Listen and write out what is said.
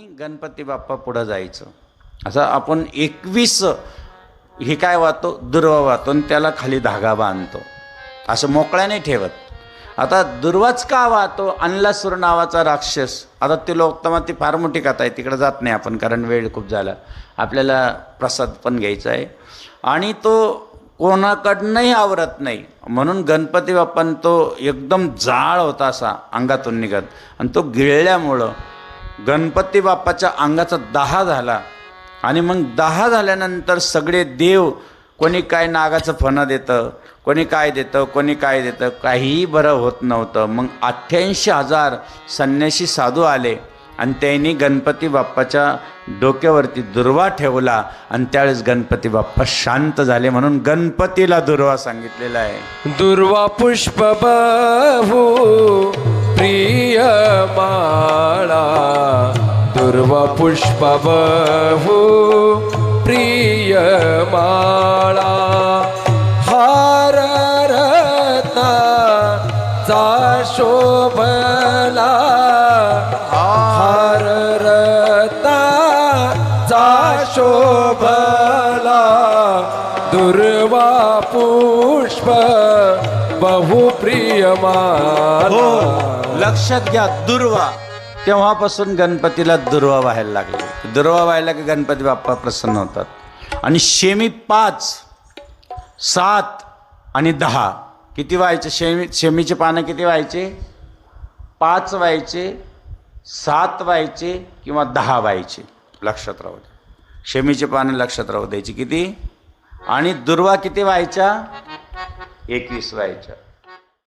आणि गणपती बाप्पा पुढं जायचं. असं आपण एकवीस हे काय वाहतो? दुर्वा वाहतो आणि त्याला खाली धागा बांधतो. असं मोकळ्याने ठेवत. आता दुर्वाच का वाहतो? अनलासूर नावाचा राक्षस. आता ते लोक ती फार मोठी कथा आहे. तिकडे जात नाही आपण कारण वेळ खूप झाला. आपल्याला प्रसाद पण घ्यायचा आहे. आणि तो कोणाकडनंही आवरत नाही. म्हणून गणपती बाप्पान तो एकदम जाळ होता असा अंगातून निघत. आणि तो गिळल्यामुळं गणपती बाप्पाच्या अंगाचा दहा झाला. आणि मग दहा झाल्यानंतर सगळे देव कोणी काय नागाचं फणं देतं कोणी काय देतं कोणी काय देतं काहीही बरं होत नव्हतं. मग अठ्ठ्याऐंशी हजार संन्यासी साधू आले आणि त्यांनी गणपती बाप्पाच्या डोक्यावरती दुर्वा ठेवला आणि त्यावेळेस गणपती बाप्पा शांत झाले म्हणून गणपतीला दुर्वा सांगितलेला आहे. दुर्वा पुष्प बहु प्रिय बा दुर्वा पुष्प बहु प्रिय माळा हार रत्ना चा शोभला हार रता चा शोभला दुर्वा पुष्प बहु प्रिय माला हो, लक्षात घ्या दुर्वा। तेव्हापासून गणपतीला दुर्वा व्हायला लागले. दुर्वा व्हायला की गणपती बाप्पा प्रसन्न होतात. आणि शेमी पाच सात आणि दहा किती व्हायचे? शेमी शेमीचे पानं किती व्हायचे? पाच व्हायचे सात व्हायचे किंवा दहा व्हायचे. लक्षात राहू द्या. शेमीचे पानं लक्षात राहू द्यायची किती? आणि दुर्वा किती व्हायच्या? एकवीस व्हायच्या.